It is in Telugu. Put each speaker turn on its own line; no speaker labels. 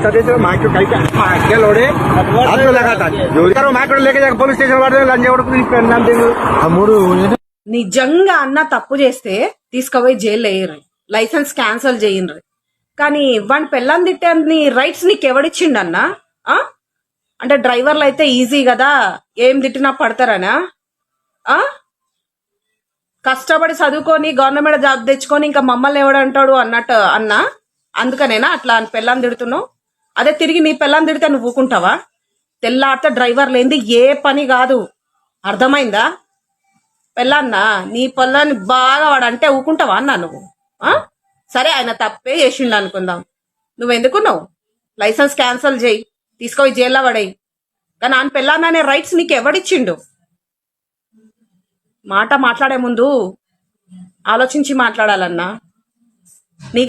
जाते थे माँ को कहीं का अकेले लोड़े हाथ में लगा था जो करो माँ को लेके जाकर पुलिस स्टेशन वाले లంజ కూడా नाम देंगे
ఆ మూడు ఏంటి?
నిజంగా అన్న తప్పు చేస్తే తీసుకుపోయి జైలు వేయరు లైసెన్స్ క్యాన్సిల్ చేయరు కానీ వాడి పెళ్ళని తిట్టే రైట్స్ నీకు ఎవడిచ్చిండన్న ఆ? అంటే డ్రైవర్లు అయితే ఈజీ కదా ఏం తిట్టినా పడతారనా ఆ? కష్టపడి చదువుకొని గవర్నమెంట్ జాబ్ తెచ్చుకొని ఇంకా మమ్మల్ని ఎవడంటాడు అన్నట్టు అన్న అందుకనేనా అట్లా అని పెళ్ళని తిడుతున్నావు అదే తిరిగి నీ పిల్లని తిడితే నువ్వు ఊకుంటావా? తెల్లాడితే డ్రైవర్ లేనిది ఏ పని కాదు. అర్థమైందా? పెళ్ళన్నా నీ పిల్లని బాగా వాడు అంటే ఊకుంటావా అన్నా నువ్వు? సరే ఆయన తప్పే చేసిండు అనుకుందాం. నువ్వు ఎందుకున్నావు లైసెన్స్ క్యాన్సిల్ చేయి. తీసుకొని జైల్లో పడేయి. కానీ ఆయన పెళ్ళాన్న రైట్స్ నీకు ఎవడిచ్చిండు మాట మాట్లాడే ముందు ఆలోచించి మాట్లాడాలన్నా. నీ